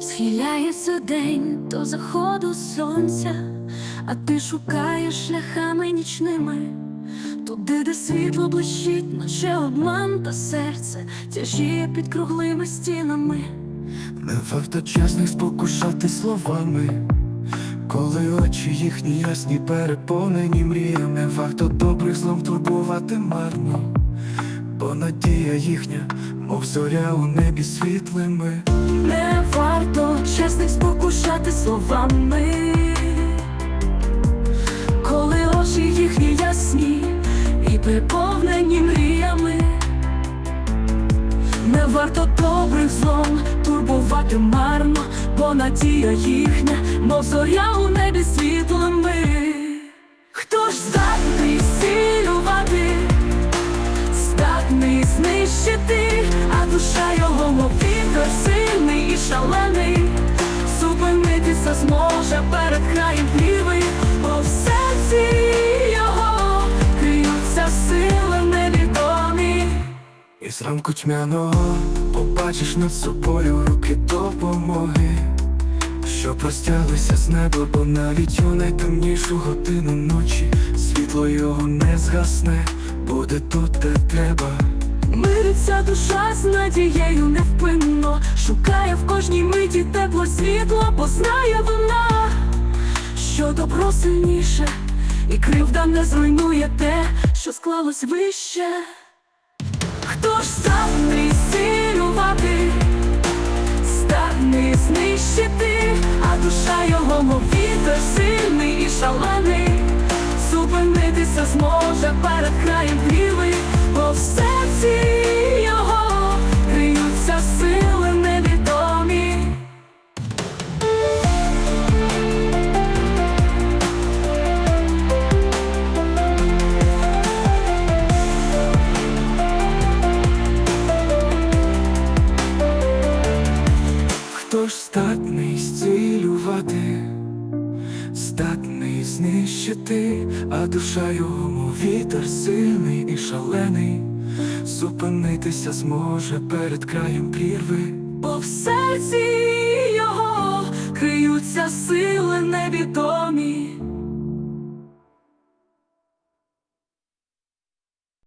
Схиляється день до заходу сонця, а ти шукаєш шляхами нічними, туди, де світло блищить, наче обман та серце тяжіє під круглими стінами. Не варто чесних спокушати словами, коли очі їхні ясні переповнені мріями, варто добрих злом турбувати марно, бо надія їхня, мов зоря у небі світлими. Не варто чесних спокушати словами, коли очі їхні ясні і переповнені мріями. Не варто добрих злом турбувати марно, бо надія їхня, мов зоря у небі світлими. Хто ж здатний знищити, а душа його, мов вітер сильний і шалений, зупинитися зможе перед краєм пліви, бо в серці його криються сили невідомі. І зранку тьмяного побачиш над собою руки допомоги, що простяглися з неба, бо навіть у найтемнішу годину ночі світло його не згасне, буде тут, де треба. Мириться душа з надією невпинно, шукає в кожній миті тепло світло, бо знає вона, що добро сильніше, і кривда не зруйнує те, що склалось вище. Хто ж здатний зцілювати, здатний знищити, а душа його, мов вітер сильний і шалений, зупинитися зможе перед краєм пліви, Хто ж здатний зцілювати, здатний знищити, а душа мов вітер сильний і шалений, зупинитися зможе перед краєм прірви. Бо в серці його криються сили невідомі.